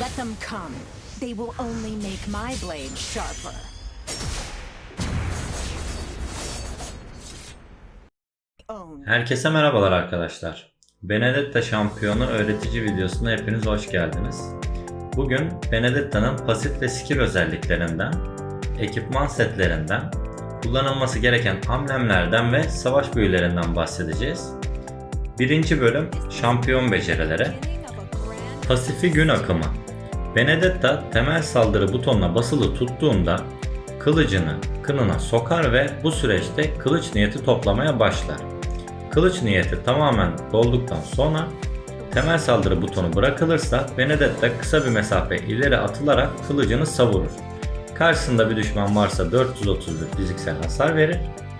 Let them come. They will only make my blade sharper. Herkese merhabalar arkadaşlar. Benedetta şampiyonu öğretici videosuna hepiniz hoş geldiniz. Bugün Benedetta'nın pasif ve skill özelliklerinden, ekipman setlerinden, kullanılması gereken amblemlerden ve savaş büyülerinden bahsedeceğiz. Birinci bölüm şampiyon becerileri. Pasifi gün akımı. Benedetta temel saldırı butonuna basılı tuttuğunda kılıcını kınına sokar ve bu süreçte kılıç niyeti toplamaya başlar. Kılıç niyeti tamamen dolduktan sonra temel saldırı butonu bırakılırsa Benedetta kısa bir mesafe ileri atılarak kılıcını savurur. Karşısında bir düşman varsa 431 fiziksel hasar verir.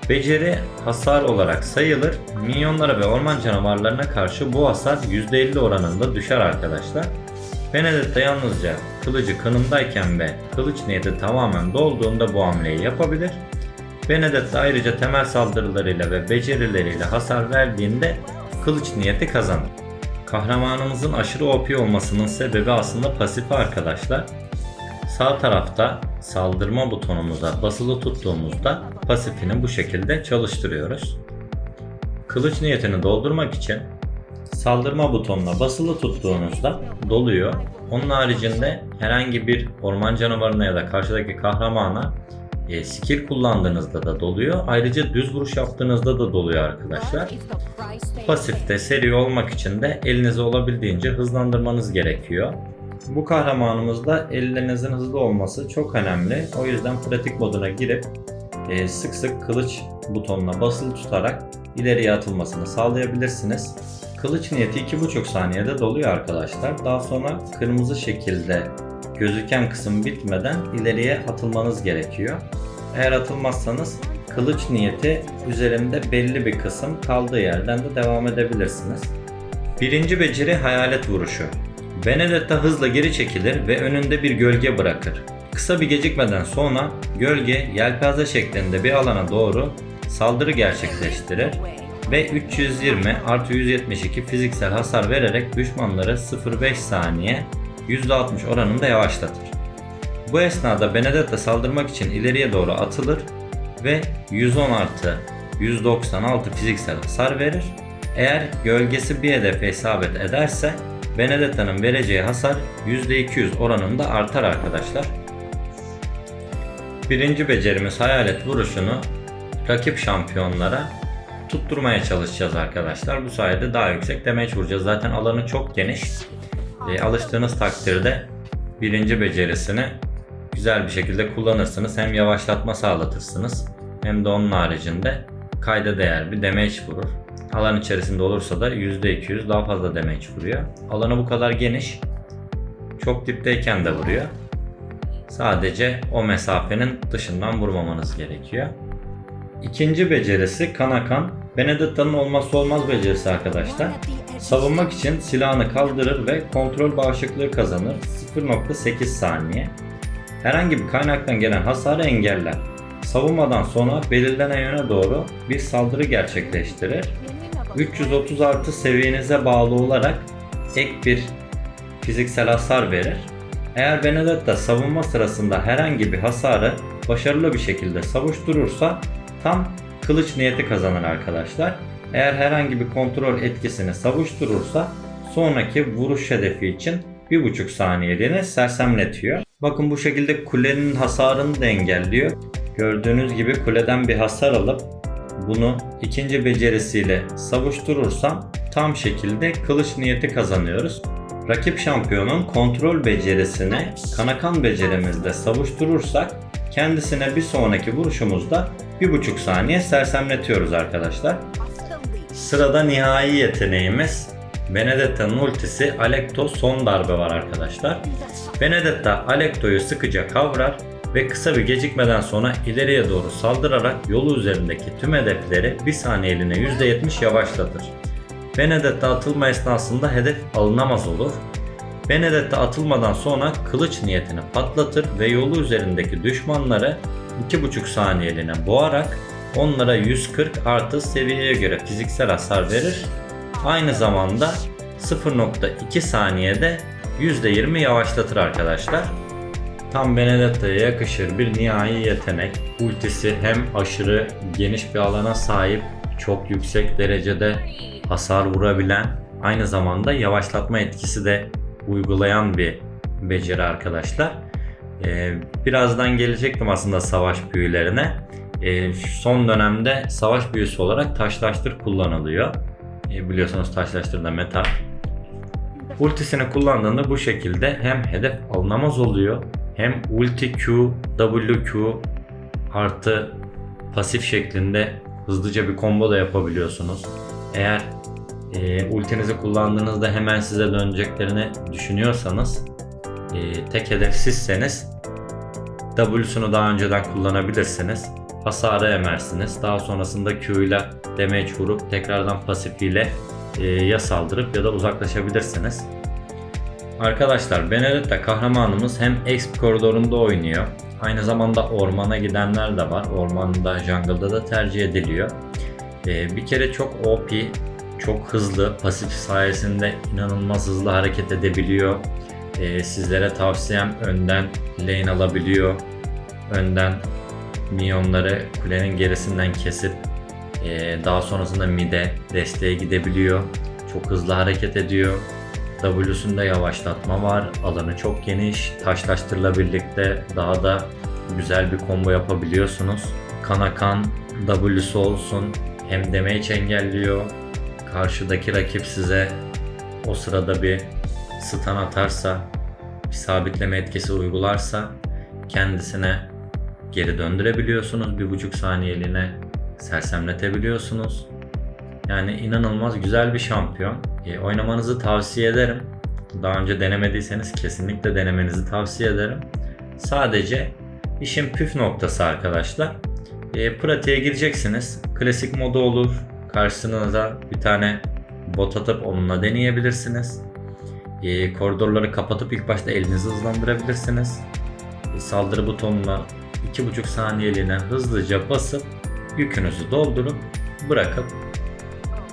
Beceri hasar olarak sayılır. Minyonlara ve orman canavarlarına karşı bu hasar %50 oranında düşer arkadaşlar. Benedetta yalnızca kılıcı kınındayken ve kılıç niyeti tamamen dolduğunda bu hamleyi yapabilir. Benedetta ayrıca temel saldırılarıyla ve becerileriyle hasar verdiğinde kılıç niyeti kazanır. Kahramanımızın aşırı OP olmasının sebebi aslında pasifi arkadaşlar. Sağ tarafta saldırma butonumuza basılı tuttuğumuzda pasifini bu şekilde çalıştırıyoruz. Kılıç niyetini doldurmak için saldırma butonuna basılı tuttuğunuzda doluyor. Onun haricinde herhangi bir orman canavarına ya da karşıdaki kahramana e, skill kullandığınızda da doluyor. Ayrıca düz vuruş yaptığınızda da doluyor arkadaşlar. Pasifte seri olmak için de elinizi olabildiğince hızlandırmanız gerekiyor. Bu kahramanımızda ellerinizin hızlı olması çok önemli. O yüzden pratik moduna girip e, sık sık kılıç butonuna basılı tutarak ileriye atılmasını sağlayabilirsiniz. Kılıç niyeti 2,5 saniyede doluyor arkadaşlar. Daha sonra kırmızı şekilde gözüken kısım bitmeden ileriye atılmanız gerekiyor. Eğer atılmazsanız kılıç niyeti üzerinde belli bir kısım kaldığı yerden de devam edebilirsiniz. Birinci beceri hayalet vuruşu. Benedetta hızla geri çekilir ve önünde bir gölge bırakır. Kısa bir gecikmeden sonra gölge yelpaze şeklinde bir alana doğru saldırı gerçekleştirir ve 320 artı 172 fiziksel hasar vererek düşmanları 0.5 saniye %60 oranında yavaşlatır. Bu esnada Benedetta saldırmak için ileriye doğru atılır ve 110 artı 196 fiziksel hasar verir. Eğer gölgesi bir hedefe isabet ederse Benedetta'nın vereceği hasar %200 oranında artar arkadaşlar. Birinci becerimiz hayalet vuruşunu rakip şampiyonlara tutturmaya çalışacağız arkadaşlar. Bu sayede daha yüksek damage vuracağız. Zaten alanı çok geniş. E, alıştığınız takdirde birinci becerisini güzel bir şekilde kullanırsınız. Hem yavaşlatma sağlatırsınız hem de onun haricinde kayda değer bir damage vurur. Alan içerisinde olursa da %200 daha fazla damage vuruyor. Alanı bu kadar geniş. Çok dipteyken de vuruyor. Sadece o mesafenin dışından vurmamanız gerekiyor. İkinci becerisi Kanakan. Benedetta'nın olmazsa olmaz becerisi arkadaşlar. Savunmak için silahını kaldırır ve kontrol bağışıklığı kazanır 0.8 saniye. Herhangi bir kaynaktan gelen hasarı engeller. Savunmadan sonra belirlenen yöne doğru bir saldırı gerçekleştirir. 330 artı seviyenize bağlı olarak ek bir fiziksel hasar verir. Eğer Benedetta savunma sırasında herhangi bir hasarı başarılı bir şekilde savuşturursa tam kılıç niyeti kazanır arkadaşlar. Eğer herhangi bir kontrol etkisini savuşturursa sonraki vuruş hedefi için 1.5 saniyeliğine sersemletiyor. Bakın bu şekilde kulenin hasarını da engelliyor. Gördüğünüz gibi kuleden bir hasar alıp bunu ikinci becerisiyle savuşturursam tam şekilde kılıç niyeti kazanıyoruz. Rakip şampiyonun kontrol becerisini kanakan becerimizde savuşturursak kendisine bir sonraki vuruşumuzda 1.5 saniye sersemletiyoruz arkadaşlar. Sırada nihai yeteneğimiz Benedetta'nın ultisi Alekto son darbe var arkadaşlar. Benedetta Alekto'yu sıkıca kavrar ve kısa bir gecikmeden sonra ileriye doğru saldırarak yolu üzerindeki tüm hedefleri bir saniyeliğine %70 yavaşlatır. Benedetta atılma esnasında hedef alınamaz olur. Benedetta atılmadan sonra kılıç niyetini patlatır ve yolu üzerindeki düşmanları 2,5 saniyeliğine boğarak onlara 140 artı seviyeye göre fiziksel hasar verir. Aynı zamanda 0.2 saniyede %20 yavaşlatır arkadaşlar. Tam Benedetta'ya yakışır bir nihai yetenek. Ultisi hem aşırı geniş bir alana sahip, çok yüksek derecede hasar vurabilen, aynı zamanda yavaşlatma etkisi de uygulayan bir beceri arkadaşlar. Ee, birazdan gelecektim aslında savaş büyülerine. Ee, son dönemde savaş büyüsü olarak taşlaştır kullanılıyor. Ee, biliyorsunuz taşlaştır da meta. Ultisini kullandığında bu şekilde hem hedef alınamaz oluyor hem ulti Q, W Q artı pasif şeklinde hızlıca bir combo da yapabiliyorsunuz. Eğer e, ultinizi kullandığınızda hemen size döneceklerini düşünüyorsanız e, tek hedef sizseniz W'sunu daha önceden kullanabilirsiniz. Hasarı emersiniz. Daha sonrasında Q ile damage vurup tekrardan pasif ile e, ya saldırıp ya da uzaklaşabilirsiniz. Arkadaşlar Benedetta kahramanımız hem exp koridorunda oynuyor. Aynı zamanda ormana gidenler de var. Ormanda, jungle'da da tercih ediliyor. Ee, bir kere çok OP, çok hızlı, pasif sayesinde inanılmaz hızlı hareket edebiliyor. Ee, sizlere tavsiyem önden lane alabiliyor. Önden minyonları kulenin gerisinden kesip ee, daha sonrasında mid'e desteğe gidebiliyor. Çok hızlı hareket ediyor. W'sünde yavaşlatma var. Alanı çok geniş. Taşlaştırla birlikte daha da güzel bir combo yapabiliyorsunuz. Kanakan W'su olsun. Hem damage engelliyor. Karşıdaki rakip size o sırada bir stun atarsa, bir sabitleme etkisi uygularsa kendisine geri döndürebiliyorsunuz. Bir buçuk saniyeliğine sersemletebiliyorsunuz. Yani inanılmaz güzel bir şampiyon. E, oynamanızı tavsiye ederim. Daha önce denemediyseniz kesinlikle denemenizi tavsiye ederim. Sadece işin püf noktası arkadaşlar. E, pratiğe gireceksiniz. Klasik modu olur. Karşınıza bir tane bot atıp onunla deneyebilirsiniz. E, koridorları kapatıp ilk başta elinizi hızlandırabilirsiniz. E, saldırı butonuna 2,5 saniyeliğine hızlıca basıp yükünüzü doldurup bırakıp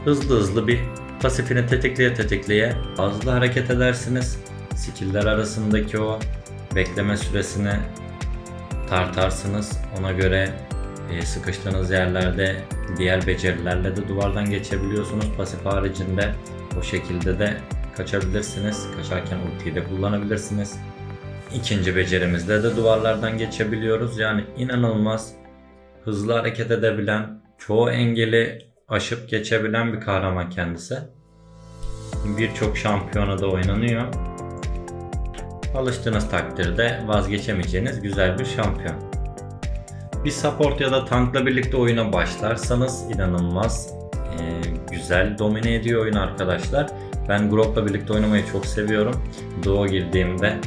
hızlı hızlı bir pasifini tetikleye tetikleye hızlı hareket edersiniz. Skill'ler arasındaki o bekleme süresini tartarsınız. Ona göre e, sıkıştığınız yerlerde diğer becerilerle de duvardan geçebiliyorsunuz. Pasif haricinde o şekilde de kaçabilirsiniz. Kaçarken ultiyi de kullanabilirsiniz. İkinci becerimizde de duvarlardan geçebiliyoruz. Yani inanılmaz hızlı hareket edebilen, çoğu engeli aşıp geçebilen bir kahraman kendisi. Birçok şampiyona da oynanıyor. Alıştığınız takdirde vazgeçemeyeceğiniz güzel bir şampiyon. Bir support ya da tankla birlikte oyuna başlarsanız inanılmaz e, güzel domine ediyor oyun arkadaşlar. Ben Grok'la birlikte oynamayı çok seviyorum. Duo girdiğimde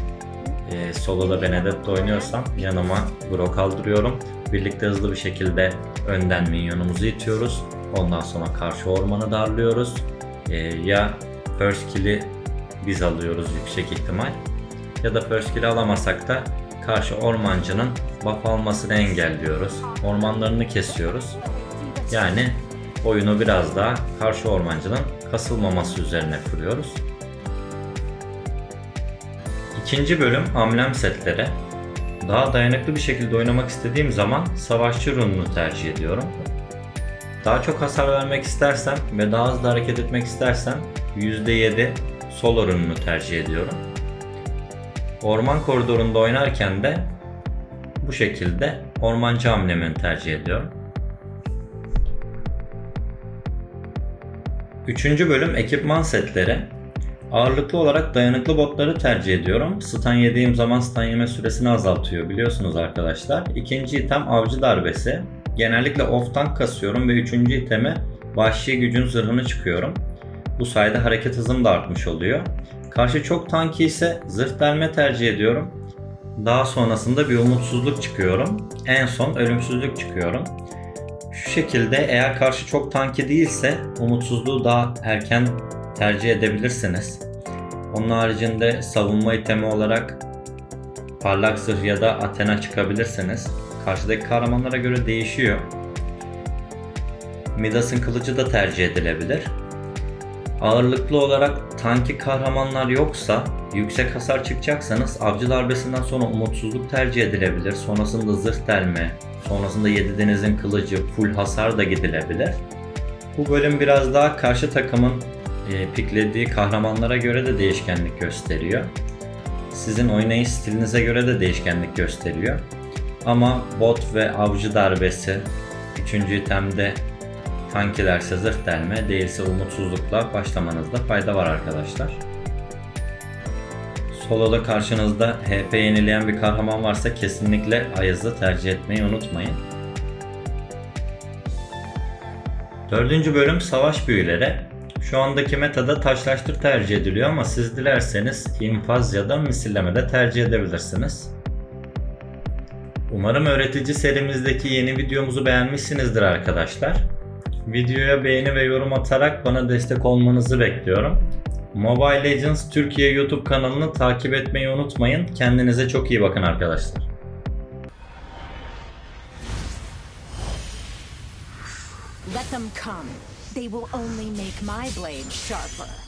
e, solo'da Benedetta oynuyorsam yanıma Grok kaldırıyorum. Birlikte hızlı bir şekilde önden minyonumuzu itiyoruz. Ondan sonra karşı ormanı darlıyoruz. Ee, ya first kill'i biz alıyoruz yüksek ihtimal. Ya da first kill'i alamasak da karşı ormancının buff almasını engelliyoruz. Ormanlarını kesiyoruz. Yani oyunu biraz daha karşı ormancının kasılmaması üzerine kuruyoruz. İkinci bölüm amblem setleri. Daha dayanıklı bir şekilde oynamak istediğim zaman savaşçı rununu tercih ediyorum. Daha çok hasar vermek istersem ve daha hızlı hareket etmek istersem %7 sol oranını tercih ediyorum. Orman koridorunda oynarken de bu şekilde ormancı amblemini tercih ediyorum. Üçüncü bölüm ekipman setleri. Ağırlıklı olarak dayanıklı botları tercih ediyorum. Stun yediğim zaman stun yeme süresini azaltıyor biliyorsunuz arkadaşlar. İkinci item avcı darbesi. Genellikle off tank kasıyorum ve üçüncü iteme vahşi gücün zırhını çıkıyorum. Bu sayede hareket hızım da artmış oluyor. Karşı çok tanki ise zırh delme tercih ediyorum. Daha sonrasında bir umutsuzluk çıkıyorum. En son ölümsüzlük çıkıyorum. Şu şekilde eğer karşı çok tanki değilse umutsuzluğu daha erken tercih edebilirsiniz. Onun haricinde savunma itemi olarak parlak zırh ya da Athena çıkabilirsiniz. Karşıdaki kahramanlara göre değişiyor. Midas'ın kılıcı da tercih edilebilir. Ağırlıklı olarak tanki kahramanlar yoksa, yüksek hasar çıkacaksanız avcı darbesinden sonra umutsuzluk tercih edilebilir. Sonrasında zırh delme, sonrasında yedi denizin kılıcı, full hasar da gidilebilir. Bu bölüm biraz daha karşı takımın e, piklediği kahramanlara göre de değişkenlik gösteriyor. Sizin oynayış stilinize göre de değişkenlik gösteriyor. Ama bot ve avcı darbesi, 3. itemde tankilerse zırh delme, değilse umutsuzlukla başlamanızda fayda var arkadaşlar. Solo'da karşınızda HP yenileyen bir kahraman varsa kesinlikle Ayaz'ı tercih etmeyi unutmayın. Dördüncü bölüm savaş büyüleri. Şu andaki metada taşlaştır tercih ediliyor ama siz dilerseniz infaz ya da misilleme de tercih edebilirsiniz. Umarım öğretici serimizdeki yeni videomuzu beğenmişsinizdir arkadaşlar. Videoya beğeni ve yorum atarak bana destek olmanızı bekliyorum. Mobile Legends Türkiye YouTube kanalını takip etmeyi unutmayın. Kendinize çok iyi bakın arkadaşlar. Let them come. They will only make my blade sharper.